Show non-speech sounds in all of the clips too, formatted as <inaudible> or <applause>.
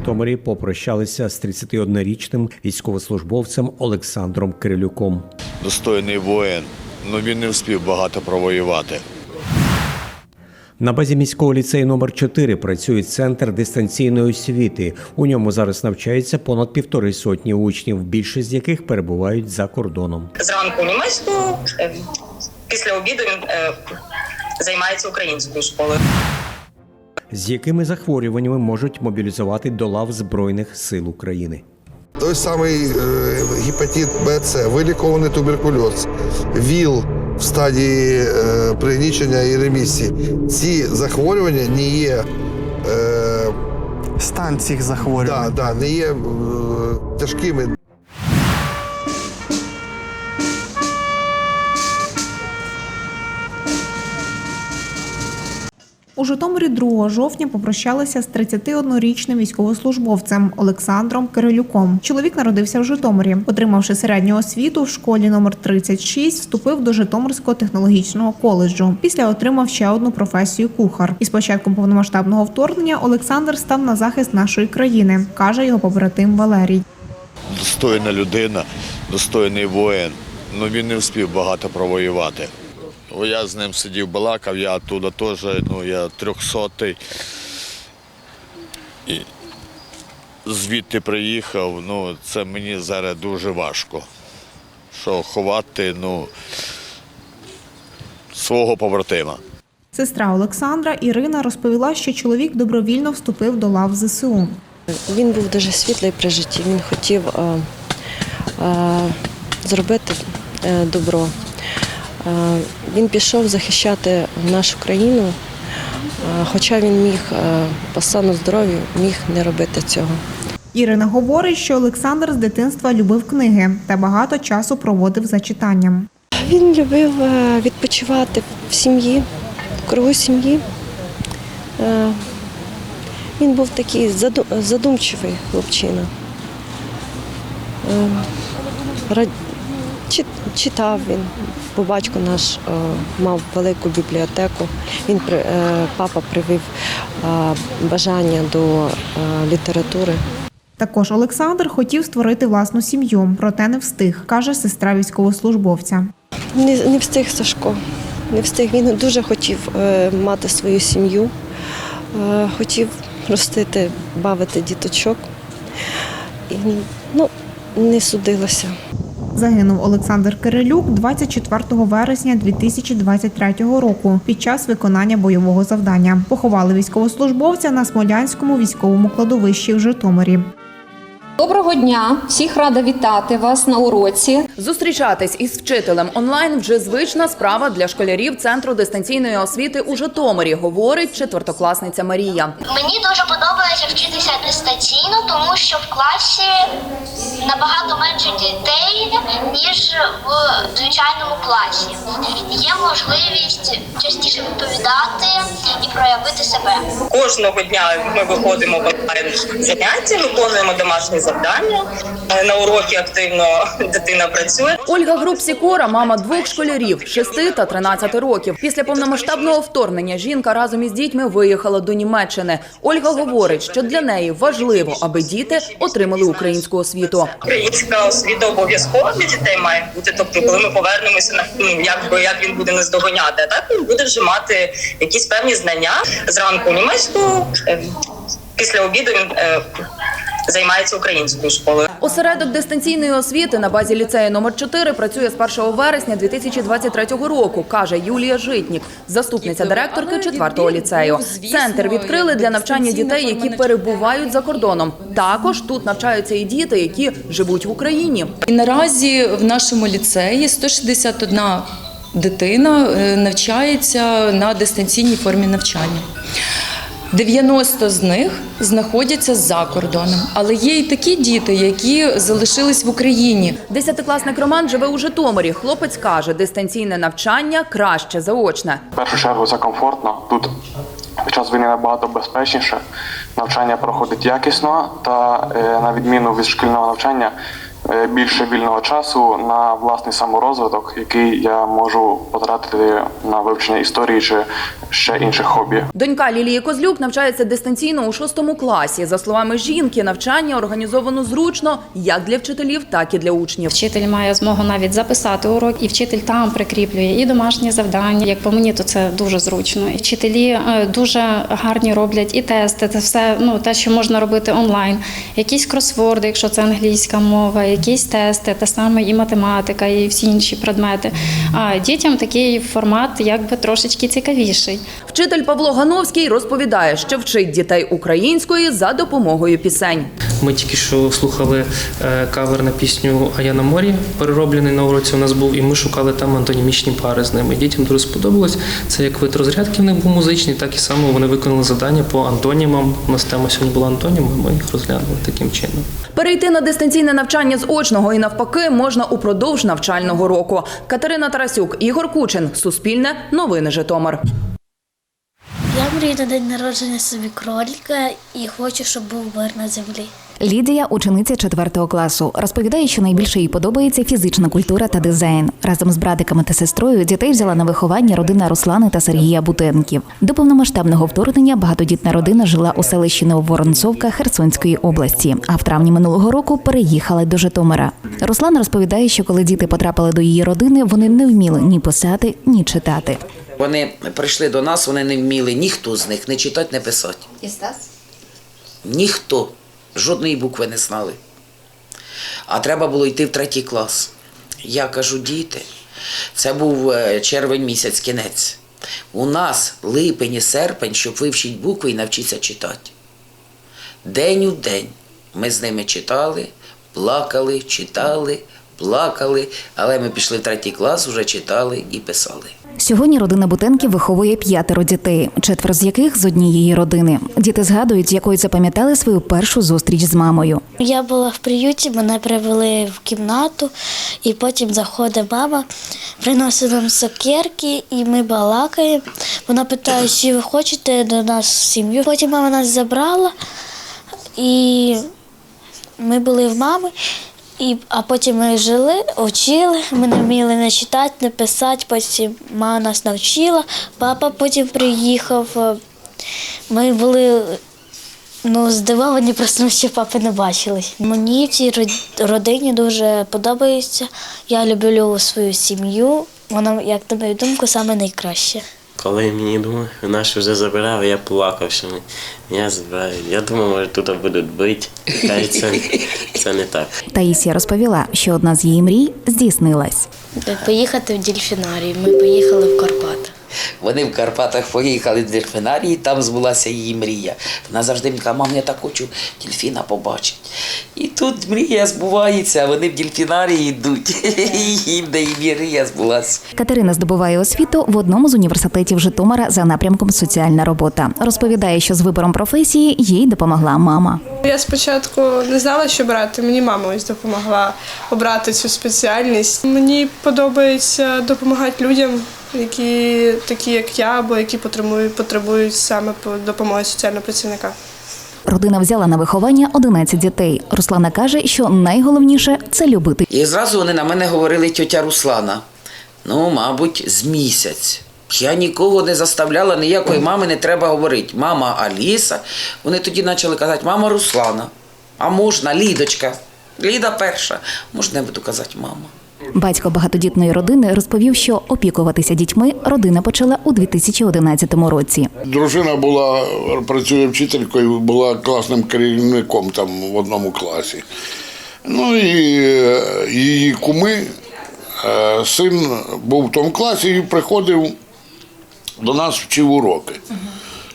Житомирі попрощалися з 31-річним військовослужбовцем Олександром Кирилюком. достойний воїн. Ну він не встиг багато провоювати. На базі міського ліцею номер 4 працює центр дистанційної освіти. У ньому зараз навчається понад півтори сотні учнів, більшість з яких перебувають за кордоном. зранку німецьку, е, після обіду він е, займається українською школою. З якими захворюваннями можуть мобілізувати до лав Збройних сил України? Той самий е, гепатит Б, С, вилікований туберкульоз, ВІЛ в стадії е, пригнічення і ремісії. Ці захворювання не є, е, Стан цих захворювань. да, да, не є е, тяжкими. У Житомирі 2 жовтня попрощалися з 31-річним військовослужбовцем Олександром Кирилюком. Чоловік народився в Житомирі. Отримавши середню освіту в школі номер 36, вступив до Житомирського технологічного коледжу. Після отримав ще одну професію кухар. І з початком повномасштабного вторгнення Олександр став на захист нашої країни, каже його побратим Валерій. Достойна людина, достойний воїн. Ну він не встиг багато провоювати. Я з ним сидів, балакав, я оттуда теж, ну я трьохсотий. І звідти приїхав, ну це мені зараз дуже важко. Що ховати, ну, свого побратима. Сестра Олександра Ірина розповіла, що чоловік добровільно вступив до лав ЗСУ. Він був дуже світлий при житті. Він хотів е, е, зробити е, добро. Е, він пішов захищати нашу країну, е, хоча він міг е, по стану здоров'я міг не робити цього. Ірина говорить, що Олександр з дитинства любив книги та багато часу проводив за читанням. Він любив е, відпочивати в сім'ї, в кругу сім'ї. Він був такий заду- задумчивий хлопчина. Читав він, бо батько наш е, мав велику бібліотеку. Він при- е, папа привив е, бажання до літератури. Також Олександр хотів створити власну сім'ю, проте не встиг, каже сестра військовослужбовця. Не, не встиг Сашко. Не встиг. Він дуже хотів мати свою сім'ю, хотів ростити, бавити діточок. І, ну, не судилося. Загинув Олександр Кирилюк 24 вересня 2023 року під час виконання бойового завдання. Поховали військовослужбовця на Смолянському військовому кладовищі в Житомирі. Доброго дня! Всіх рада вітати вас на уроці. Зустрічатись із вчителем онлайн вже звична справа для школярів центру дистанційної освіти у Житомирі, говорить четвертокласниця Марія. Мені дуже подобається вчитися дистанційно, тому що в класі набагато менше дітей, ніж в звичайному класі. Є можливість частіше відповідати і проявити себе. Кожного дня ми виходимо в онлайн заняття, виконуємо домашні завдання. Е, На уроки активно дитина працює. Ольга Груб-Сікора – мама двох школярів – 6 та 13 років. Після повномасштабного вторгнення жінка разом із дітьми виїхала до Німеччини. Ольга говорить, що для неї важливо, аби діти отримали українську освіту. Українська освіта обов'язкова для дітей має бути. Тобто, коли ми повернемося на ну, якби як він буде нас доганяти, так він буде вже мати якісь певні знання зранку німецьку, е, після обіду він е, займається українською школою. Осередок дистанційної освіти на базі ліцею номер 4 працює з 1 вересня 2023 року, каже Юлія Житнік, заступниця директорки 4-го ліцею. Центр відкрили для навчання дітей, які перебувають за кордоном. Також тут навчаються і діти, які живуть в Україні. І наразі в нашому ліцеї 161 дитина е, навчається на дистанційній формі навчання. 90 з них знаходяться за кордоном, але є і такі діти, які залишились в Україні. Десятикласник Роман живе у Житомирі. Хлопець каже, дистанційне навчання краще заочне. В першу чергу це комфортно. Тут під час війни набагато безпечніше. Навчання проходить якісно, та е, на відміну від шкільного навчання, більше вільного часу на власний саморозвиток, який я можу потратити на вивчення історії чи ще інших хобі. Донька Лілії Козлюк навчається дистанційно у шостому класі. За словами жінки, навчання організовано зручно як для вчителів, так і для учнів. Вчитель має змогу навіть записати урок, і вчитель там прикріплює і домашні завдання. Як по мені, то це дуже зручно. І вчителі е, дуже гарні роблять і тести. Це все ну те, що можна робити онлайн. Якісь кросворди, якщо це англійська мова, якісь тести, те саме і математика, і всі інші предмети. А дітям такий формат якби трошечки цікавіший. Вчитель Павло Гановський розповідає, що вчить дітей української за допомогою пісень. Ми тільки що слухали е, кавер на пісню А я на морі, перероблений на уроці у нас був, і ми шукали там антонімічні пари з ними. Дітям дуже сподобалось. Це як вид розрядки в них був музичний, так і само вони виконали завдання по антонімам. У нас тема сьогодні була антоніми, ми їх розглянули таким чином. Перейти на дистанційне навчання з очного і навпаки можна упродовж навчального року. Катерина Тарасюк, Ігор Кучин, Суспільне, Новини Житомир. Я мрію на день народження собі кроліка і хочу, щоб був мир на землі. Лідія, учениця 4 класу, розповідає, що найбільше їй подобається фізична культура та дизайн. Разом з братиками та сестрою дітей взяла на виховання родина Руслани та Сергія Бутенків. До повномасштабного вторгнення багатодітна родина жила у селищі Нововоронцовка Херсонської області, а в травні минулого року переїхали до Житомира. Руслан розповідає, що коли діти потрапили до її родини, вони не вміли ні писати, ні читати. Вони прийшли до нас, вони не вміли ніхто з них не читати, не писати. І Стас? Ніхто. Жодної букви не знали. А треба було йти в третій клас. Я кажу, діти, це був е, червень місяць, кінець. У нас липень і серпень, щоб вивчити букви і навчитися читати. День у день ми з ними читали, плакали, читали, плакали, але ми пішли в третій клас, вже читали і писали. Сьогодні родина Бутенків виховує п'ятеро дітей, четверо з яких з однієї родини. Діти згадують, якою запам'ятали свою першу зустріч з мамою. Я була в приюті, мене привели в кімнату, і потім заходить мама, приносить нам цукерки, і ми балакаємо. Вона питає, чи ви хочете до нас сім'ю. Потім мама нас забрала, і ми були в мами. І, а потім ми жили, вчили, ми не вміли не читати, не писати, потім мама нас навчила, папа потім приїхав. Ми були Ну, здивовані, просто ще папи не бачили. Мені в цій родині дуже подобається. Я люблю свою сім'ю. Вона, як на мою думку, саме найкраще. Коли мені думали, нас вже забирали, я плакав, що ми- я забираю. Я думав, може тут будуть бити. Та це, це не так. Таїсія розповіла, що одна з її мрій здійснилась. Поїхати в дільфінарій. Ми поїхали в Карпати. Вони в Карпатах поїхали в дельфінарій, там збулася її мрія. Вона завжди мені каже, мам, я так хочу дельфіна побачити. І тут мрія збувається, а вони в дельфінарії йдуть. <laughs> І де і мрія збулася. Катерина здобуває освіту в одному з університетів Житомира за напрямком соціальна робота. Розповідає, що з вибором професії їй допомогла мама. Я спочатку не знала, що брати. Мені мама ось допомогла обрати цю спеціальність. Мені подобається допомагати людям, які такі, як я, або які потребують, потребують саме по- допомоги соціального працівника. Родина взяла на виховання 11 дітей. Руслана каже, що найголовніше це любити. І зразу вони на мене говорили тьотя Руслана. Ну, мабуть, з місяць. Я нікого не заставляла, ніякої мами не треба говорити. Мама Аліса. Вони тоді почали казати, мама Руслана. А можна, Лідочка. Ліда перша. Можна я буду казати мама. Батько багатодітної родини розповів, що опікуватися дітьми родина почала у 2011 році. Дружина була працює вчителькою, була класним керівником там в одному класі. Ну і е, її куми, е, син був в тому класі і приходив до нас вчив уроки.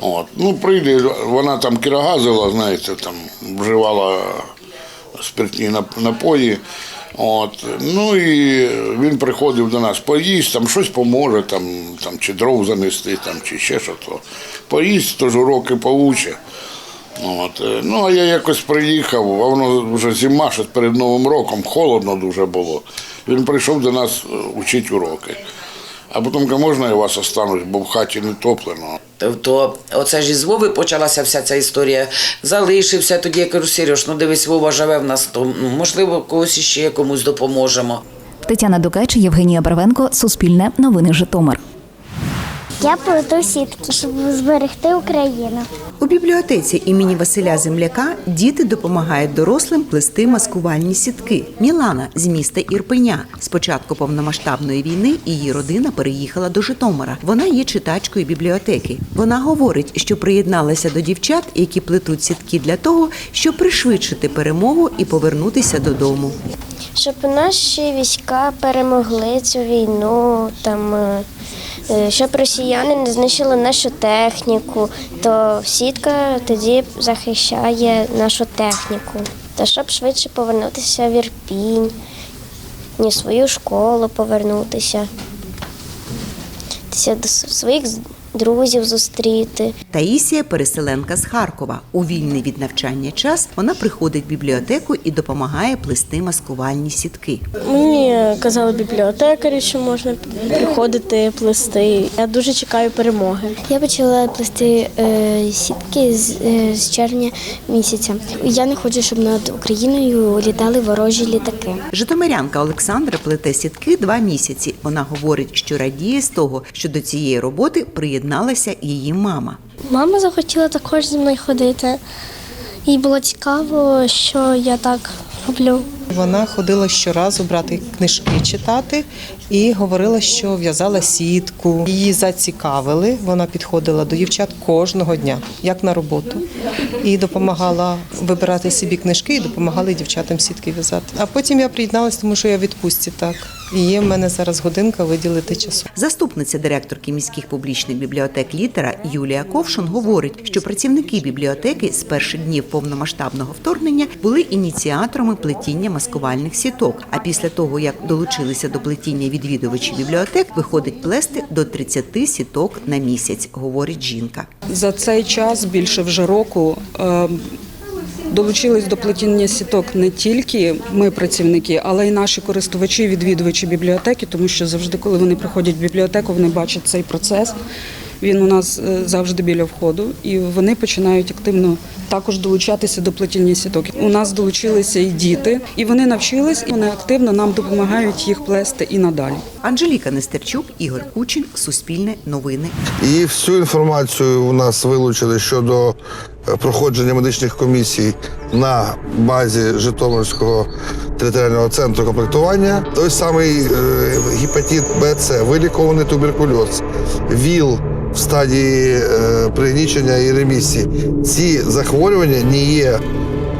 От. Ну, прийде, вона там кірогазила, знаєте, там вживала спиртні нап- напої. От. Ну і він приходив до нас, поїсть, там щось поможе, там, там, чи дров занести, там, чи ще що то. Поїсть, тож уроки поуче. От. Ну, а я якось приїхав, а воно вже зима, що перед Новим роком, холодно дуже було. Він прийшов до нас е, учити уроки. А потім каже, можна я вас останусь, бо в хаті не топлено. Тобто, оце ж із Вови почалася вся ця історія. Залишився тоді, я кажу, Сереж, ну дивись, Вова живе в нас, то ну, можливо, когось ще комусь допоможемо. Тетяна Дукач, Євгенія Барвенко, Суспільне, Новини Житомир. Я плету сітки, щоб зберегти Україну. У бібліотеці імені Василя Земляка діти допомагають дорослим плести маскувальні сітки. Мілана з міста Ірпеня. З початку повномасштабної війни її родина переїхала до Житомира. Вона є читачкою бібліотеки. Вона говорить, що приєдналася до дівчат, які плетуть сітки для того, щоб пришвидшити перемогу і повернутися додому. Щоб наші війська перемогли цю війну, там, е, щоб росіяни не знищили нашу техніку, то сітка тоді захищає нашу техніку. Та щоб швидше повернутися в Ірпінь, в свою школу повернутися, Тися до своїх друзів зустріти. Таїсія переселенка з Харкова. У вільний від навчання час вона приходить в бібліотеку і допомагає плести маскувальні сітки. Мені казали бібліотекарі, що можна приходити плести. Я дуже чекаю перемоги. Я почала плести е, сітки з, е, з червня місяця. Я не хочу, щоб над Україною літали ворожі літаки. Житомирянка Олександра плете сітки два місяці. Вона говорить, що радіє з того, що до цієї роботи приєдналася її мама. Мама захотіла також зі мною ходити. Їй було цікаво, що я так роблю. Вона ходила щоразу брати книжки читати і говорила, що в'язала сітку. Її зацікавили. Вона підходила до дівчат кожного дня, як на роботу, і допомагала вибирати собі книжки і допомагали дівчатам сітки в'язати. А потім я приєдналася, тому що я відпустці так. І є в мене зараз годинка виділити часу. Заступниця директорки міських публічних бібліотек літера Юлія Ковшун говорить, що працівники бібліотеки з перших днів повномасштабного вторгнення були ініціаторами плетіння маскувальних сіток. А після того, як долучилися до плетіння відвідувачі бібліотек, виходить плести до 30 сіток на місяць, говорить жінка. За цей час більше вже року е, долучились до плетіння сіток не тільки ми, працівники, але й наші користувачі, відвідувачі бібліотеки, тому що завжди, коли вони приходять в бібліотеку, вони бачать цей процес. Він у нас е, завжди біля входу, і вони починають активно також долучатися до плетіння сіток. У нас долучилися і діти, і вони навчились, і вони активно нам допомагають їх плести і надалі. Анжеліка Нестерчук, Ігор Кучин, Суспільне новини. І всю інформацію у нас вилучили щодо е, проходження медичних комісій на базі Житомирського територіального центру комплектування. Той самий е, гепатит Б, С, вилікований туберкульоз, ВІЛ в стадії е, пригнічення і ремісії. Ці захворювання не є.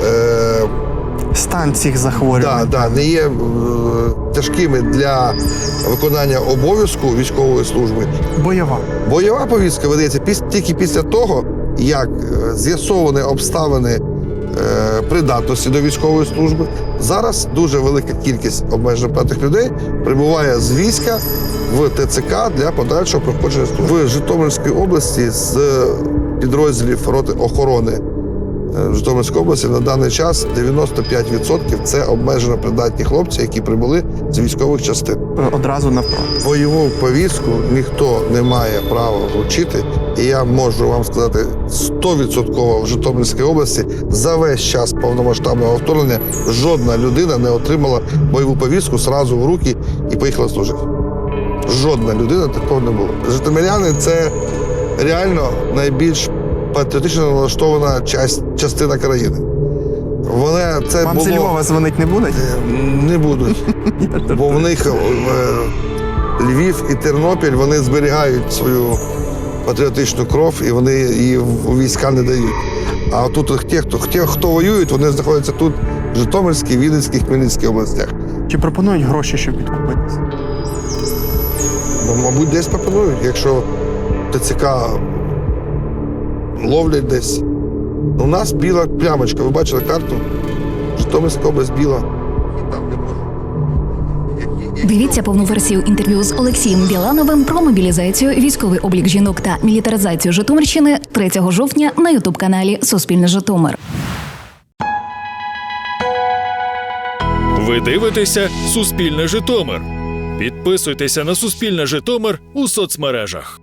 Е, Стан цих захворювань. Да, да, не є е, тяжкими для виконання обов'язку військової служби. Бойова. Бойова повістка видається піс- тільки після того, як е, з'ясовані обставини е, придатності до військової служби. Зараз дуже велика кількість обмежено людей прибуває з війська в ТЦК для подальшого проходження. В Житомирській області з підрозділів роти охорони е, в Житомирській області на даний час 95% це обмежено придатні хлопці, які прибули з військових частин. Одразу на фронт. Бойову повістку ніхто не має права вручити. І я можу вам сказати 100% в Житомирській області за весь час повномасштабного вторгнення жодна людина не отримала бойову повістку зразу в руки і поїхала служити. Жодна людина такого не було. Житомиряни це реально найбільш патріотично налаштована часть, частина країни. Вони це Вам було... зі Львова дзвонить не будуть? Не будуть. <laughs> Бо в них е, Львів і Тернопіль вони зберігають свою патріотичну кров і вони її в війська не дають. А тут ті, хто, ті, хто воюють, вони знаходяться тут в Житомирській, Вінницькій, Хмельницькій областях. Чи пропонують гроші, щоб відкупитися? Бо, мабуть, десь пропонують, якщо ТЦК ловлять десь. У нас біла плямочка. Ви бачили карту? Житомирська область біла. Дивіться повну версію інтерв'ю з Олексієм Білановим про мобілізацію, військовий облік жінок та мілітаризацію Житомирщини 3 жовтня на ютуб каналі Суспільне Житомир. Ви дивитеся Суспільне Житомир. Підписуйтеся на Суспільне Житомир у соцмережах.